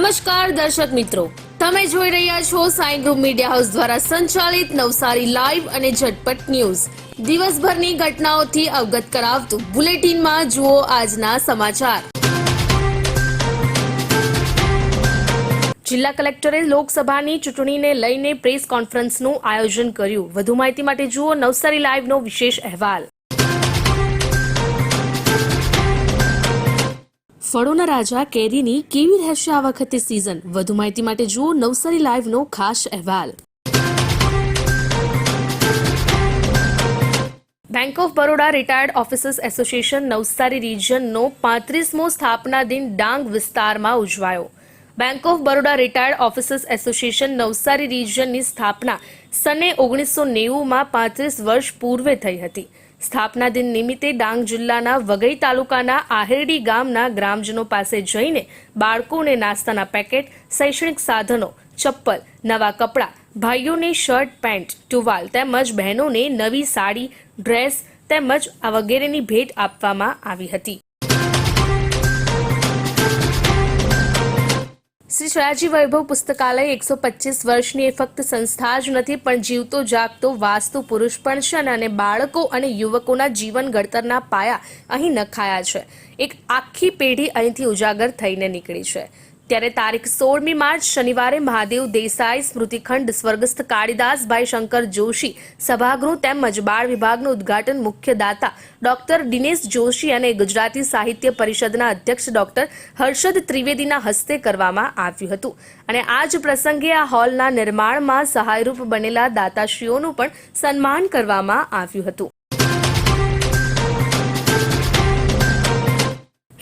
નમસ્કાર દર્શક મિત્રો. તમે જોઈ રહ્યા છો સાઈ ગ્રુપ મીડિયા હાઉસ દ્વારા સંચાલિત નવસારી લાઈવ અને ઝટપટ ન્યૂઝ. દિવસભરની ઘટનાઓથી અવગત કરાવતું બુલેટિનમાં જુઓ આજના સમાચાર. જિલ્લા કલેક્ટરે લોકસભાની ચૂંટણીને લઈને પ્રેસ કોન્ફરન્સનું આયોજન કર્યું. વધુ માહિતી માટે જુઓ નવસારી લાઈવનો વિશેષ અહેવાલ. ફળોના રાજા કેરીની કેવી રહેશે આ વખતે સિઝન વધુ માહિતી માટે જુઓ નવસારી લાઈવનો ખાસ અહેવાલ. Bank of Baroda retired officers association Navsari રિજનનો પાંત્રીસમો સ્થાપના દિન ડાંગ વિસ્તારમાં ઉજવાયો. Bank of Baroda retired officers association Navsari રિજનની સ્થાપના સને ઓગણીસો નેવુંમાં પાંત્રીસ વર્ષ પૂર્વે થઈ હતી. સ્થાપના દિન નિમિત્તે ડાંગ જિલ્લાના વઘઈ તાલુકાના આહેરડી ગામના ગ્રામજનો પાસે જઈને બાળકોને નાસ્તાના પેકેટ, શૈક્ષણિક સાધનો, ચપ્પલ, નવા કપડાં, ભાઈઓને શર્ટ, પેન્ટ, ટુવાલ તેમજ બહેનોને નવી સાડી, ડ્રેસ તેમજ આ વગેરેની ભેટ આપવામાં આવી હતી. શ્રી સયાજી વૈભવ પુસ્તકાલય એકસો પચીસ વર્ષની એ ફક્ત સંસ્થા જ નથી, પણ જીવતો, જાગતો, વાસ્તુ પુરુષ પણ છે અને બાળકો અને યુવકોના જીવન ઘડતરના પાયા અહીં નખાયા છે. એક આખી પેઢી અહીંથી ઉજાગર થઈને નીકળી છે. ત્યારે તારીખ સોળમી માર્ચ શનિવારે મહાદેવ દેસાઈ, સ્મૃતિખંડ, સ્વર્ગસ્થ કાળીદાસભાઈ શંકર જોશી, સભાગૃહ તેમજ બાળ વિભાગનું ઉદ્ઘાટન મુખ્ય દાતા ડોક્ટર દિનેશ જોશી અને ગુજરાતી સાહિત્ય પરિષદના અધ્યક્ષ ડોક્ટર હર્ષદ ત્રિવેદીના હસ્તે કરવામાં આવ્યું હતું. અને આ જ પ્રસંગે આ હોલના નિર્માણમાં સહાયરૂપ બનેલા દાતાશ્રીઓનું પણ સન્માન કરવામાં આવ્યું હતું.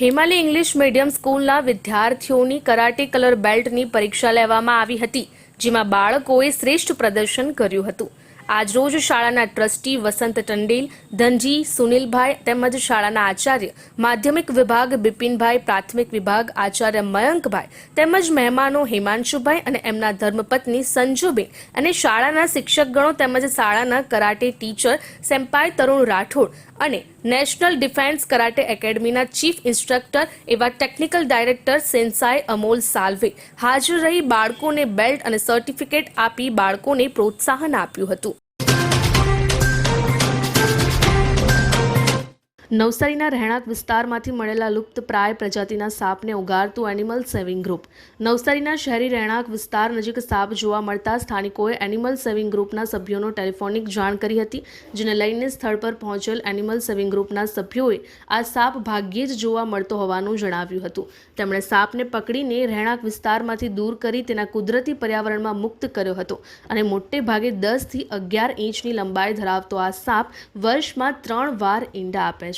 હિમાલય ઇંગ્લિશ મીડિયમ સ્કૂલના વિદ્યાર્થીઓની કરાટે કલર બેલ્ટની પરીક્ષા લેવામાં આવી હતી, જેમાં બાળકોએ શ્રેષ્ઠ પ્રદર્શન કર્યું હતું. આજરોજ શાળાના ટ્રસ્ટી વસંત ટંડેલ, ધનજી, સુનિલભાઈ તેમજ શાળાના આચાર્ય, માધ્યમિક વિભાગ બિપિનભાઈ, પ્રાથમિક વિભાગ આચાર્ય મયંકભાઈ તેમજ મહેમાનો હિમાંશુભાઈ અને એમના ધર્મપત્ની સંજુબેન અને શાળાના શિક્ષકગણો તેમજ શાળાના karate teacher sempai Tarun Rathod અને નેશનલ ડિફેન્સ કરાટે એકેડમીના ચીફ ઇન્સ્ટ્રક્ટર એવા technical director sensei Amol Salve હાજર રહી બાળકોને બેલ્ટ અને સર્ટિફિકેટ આપી બાળકોને પ્રોત્સાહન આપ્યું હતું. નવસારીના રહેણાંક વિસ્તારમાંથી મળેલા લુપ્ત પ્રાય પ્રજાતિના સાપને ઉગારતું એનિમલ સેવિંગ ગ્રુપ નવસારીના શહેરી રહેણાંક વિસ્તાર નજીક સાપ જોવા મળતા સ્થાનિકોએ એનિમલ સેવિંગ ગ્રુપના સભ્યોનો ટેલિફોનિક જાણ કરી હતી, જેને લઈને સ્થળ પર પહોંચેલ એનિમલ સેવિંગ ગ્રુપના સભ્યોએ આ સાપ ભાગ્યે જ જોવા મળતો હોવાનું જણાવ્યું હતું. તેમણે સાપને પકડીને રહેણાંક વિસ્તારમાંથી દૂર કરી તેના કુદરતી પર્યાવરણમાં મુક્ત કર્યો હતો અને મોટે ભાગે દસથી અગિયાર ઇંચની લંબાઈ ધરાવતો આ સાપ વર્ષમાં ત્રણ વાર ઈંડા આપે છે.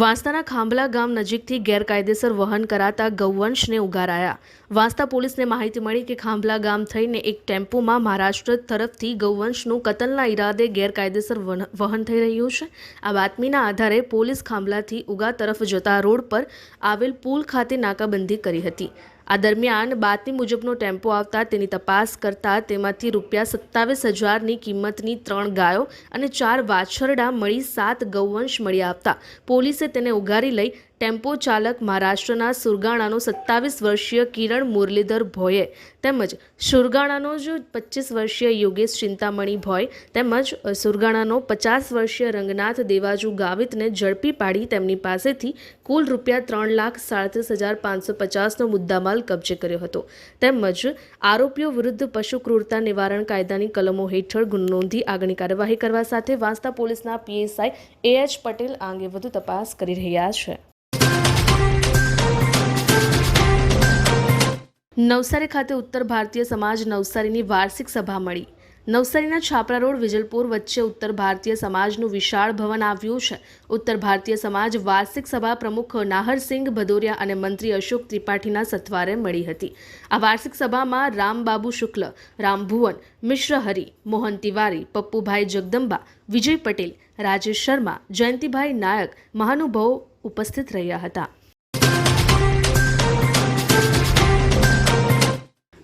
વાંસદાના ખાંભલા ગામ નજીકથી ગેરકાયદેસર વહન કરાતા ગૌવંશને ઉગારાયા વાંસદા પોલીસને માહિતી મળી કે ખાંભલા ગામ થઈને એક ટેમ્પોમાં મહારાષ્ટ્ર તરફથી ગૌવંશનું કતલના ઈરાદે ગેરકાયદેસર વહન થઈ રહ્યું છે. આ બાતમીના આધારે પોલીસ ખાંભલાથી ઉગા તરફ જતા રોડ પર આવેલ પુલ ખાતે નાકાબંધી કરી હતી. આ દરમિયાન બાતમી મુજબનો ટેમ્પો આવતા તેની તપાસ કરતા તેમાંથી રૂપિયા સત્તાવીસ હજારની કિંમતની ત્રણ ગાયો અને ચાર વાછરડા મળી સાત ગૌવંશ મળી આવતા પોલીસે તેને ઉગારી લઈ ટેમ્પો ચાલક મહારાષ્ટ્રના સુરગાણાનો સત્તાવીસ વર્ષીય કિરણ મુરલીધર ભોયે તેમજ સુરગાણાનો જ પચીસ વર્ષીય યોગેશ ચિંતામણી ભોય તેમજ સુરગાણાનો પચાસ વર્ષીય રંગનાથ દેવાજુ ગાવિતને ઝડપી પાડી તેમની પાસેથી કુલ રૂપિયા ત્રણ લાખ સાડત્રીસ હજાર પાંચસો પચાસનો મુદ્દામાલ કબજે કર્યો હતો. તેમજ, આરોપીઓ વિરુદ્ધ પશુ ક્રૂરતા નિવારણ કાયદાની કલમો હેઠળ ગુનો નોંધી આગળની કાર્યવાહી કરવા સાથે વાંસદા પોલીસના પીએસઆઈ એ એચ પટેલ આ અંગે વધુ તપાસ કરી રહ્યા છે. નવસારી ખાતે ઉત્તર ભારતીય સમાજ નવસારીની વાર્ષિક સભા મળી. નવસારીના છાપરા રોડ, વિજલપુર વચ્ચે ઉત્તર ભારતીય સમાજનું વિશાળ ભવન આવ્યું છે. ઉત્તર ભારતીય સમાજ વાર્ષિક સભા પ્રમુખ નાહરસિંહ ભદોરિયા અને મંત્રી અશોક ત્રિપાઠીના સથવારે મળી હતી. આ વાર્ષિક સભામાં રામબાબુ શુક્લ રામભુવન મિશ્ર હરિ, મોહન તિવારી, પપ્પુભાઈ જગદંબા, વિજય પટેલ, રાજેશ શર્મા, જયંતિભાઈ નાયક, મહાનુભાવો ઉપસ્થિત રહ્યા હતા.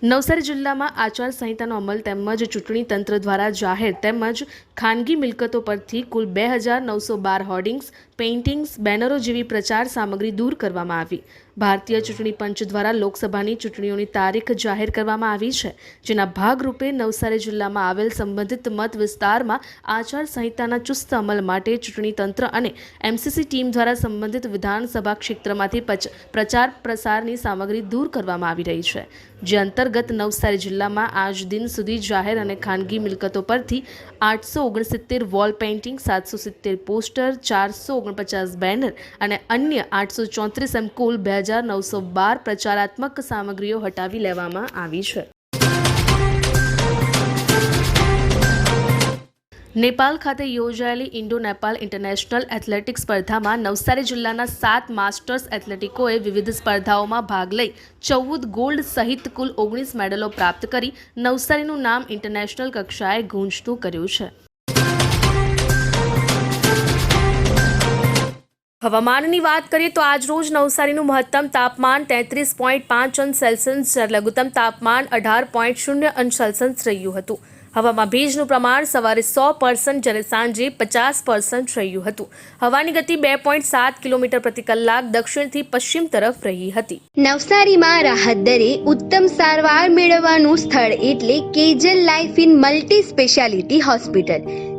નવસારી જિલ્લામાં આચાર સંહિતાનો અમલ તેમજ ચૂંટણી તંત્ર દ્વારા જાહેર તેમજ ખાનગી મિલકતો પરથી કુલ બે હજાર નવસો બાર હોર્ડિંગ્સ પેઇન્ટિંગ્સ, બેનરો જેવી પ્રચાર સામગ્રી દૂર કરવામાં આવી. ભારતીય ચૂંટણી પંચ દ્વારા લોકસભાની ચૂંટણીઓની તારીખ જાહેર કરવામાં આવી છે, જેના ભાગરૂપે નવસારી જિલ્લામાં આવેલ સંબંધિત મત વિસ્તારમાં આચાર સંહિતાના ચુસ્ત અમલ માટે ચૂંટણી તંત્ર અને એમસીસી ટીમ દ્વારા સંબંધિત વિધાનસભા ક્ષેત્રમાંથી પ્રચાર પ્રસારની સામગ્રી દૂર કરવામાં આવી રહી છે. જે અંતર્ગત નવસારી જિલ્લામાં આજ દિન સુધી જાહેર અને ખાનગી મિલકતો પરથી આઠસો ઓગણસિત્તેર વોલ પેઇન્ટિંગ, સાતસો સિત્તેર પોસ્ટર, ચારસો ઓગણપચાસ બેનર અને અન્ય આઠસો ચોત્રીસ એમ કુલ બે હજાર નવસો બાર પ્રચારાત્મક સામગ્રીઓ હટાવી લેવામાં આવી છે. નેપાલ ખાતે યોજાયેલી ઇન્ડો નેપાલ ઇન્ટરનેશનલ એથ્લેટિક સ્પર્ધામાં નવસારી જિલ્લાના સાત માસ્ટર્સ એથ્લેટિકોએ વિવિધ સ્પર્ધાઓમાં ભાગ લઈ ચૌદ ગોલ્ડ સહિત કુલ ઓગણીસ મેડલો પ્રાપ્ત કરી નવસારીનું નામ ઇન્ટરનેશનલ કક્ષાએ ગૂંજતું કર્યું છે. હવામાનની વાત કરીએ તો આજ રોજ નવસારીનું મહત્તમ તાપમાન તેત્રીસ પોઈન્ટ પાંચ અંશ સેલ્સિયસ લઘુત્તમ તાપમાન અઢાર પોઈન્ટ શૂન્ય અંશ સેલ્સિયસ રહ્યું હતું. હવામાં ભેજનું પ્રમાણ સવારે સો પર્સન્ટ જ્યારે સાંજે પચાસ પર્સન્ટ રહ્યું હતું. હવાની ગતિ બે પોઈન્ટ સાત કિલોમીટર પ્રતિ કલાક દક્ષિણથી પશ્ચિમ તરફ રહી હતી. નવસારીમાં રાહત દરે ઉત્તમ સારવાર મેળવવાનું સ્થળ એટલે Kejal life in multi speciality hospital.